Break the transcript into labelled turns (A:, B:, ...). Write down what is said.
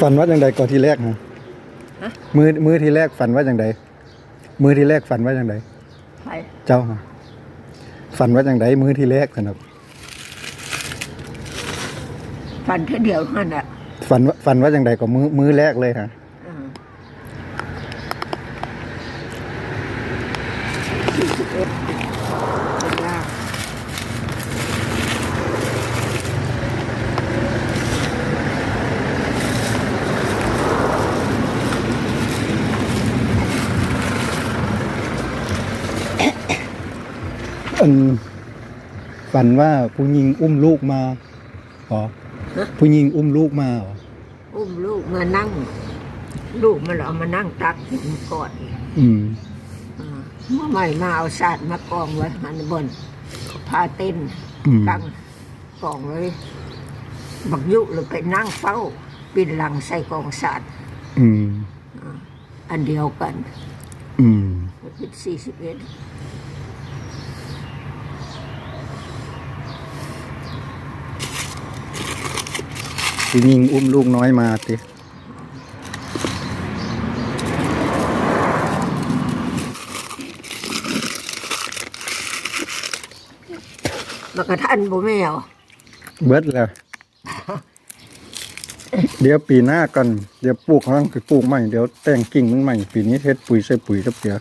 A: ฝันว่าอย่างใดก่อนทีแรกฮะ
B: ฮะ
A: มือมือทีแรกฝันว่าอย่างใดมือทีแรกฝันว่าอย่างใด
B: ไป
A: เจ้าฮะฝันว่าอย่างใดมือทีแรกสนับ
B: ฟันแค่เดียวนั่นอะ
A: ฝันว่าฝันว่าอย่างใดก็มือมือแรกเลยฮะ
B: อ่าสี่สิบเอ็ดเป็นยาก
A: อันฝันว่าผู้หญิงอุ้มลูกมาเหรอผู้หญิงอุ้มลูกมาเหรอ
B: อุ้มลูกมานั่ง ลูกมันเอามานั่งตักหินก่อน
A: อืม
B: อ่าเมื่อใหม่มาเอาศาสตร์มากองไว้หันบนพาเต้น
A: อืม
B: ตั้งกองเลย บักยุเลยไปนั่งเฝ้าปินหลังใส่กองศาสตร์
A: อืม
B: อันเดียวกัน
A: อืม
B: เป็นสี่สิบเอ็ด
A: ผู้หญิงอุ้มลูกน้อยมาติ
B: มากระทันบ่แม่เอา
A: เบิดแล้ว เดี๋ยวปีหน้ากัน เดี๋ยวปลูกข้างคือปลูกใหม่ เดี๋ยวแต่งกิ่งมันใหม่ ปีนี้เทศปุ๋ยใส่ปุ๋ยกับเปียก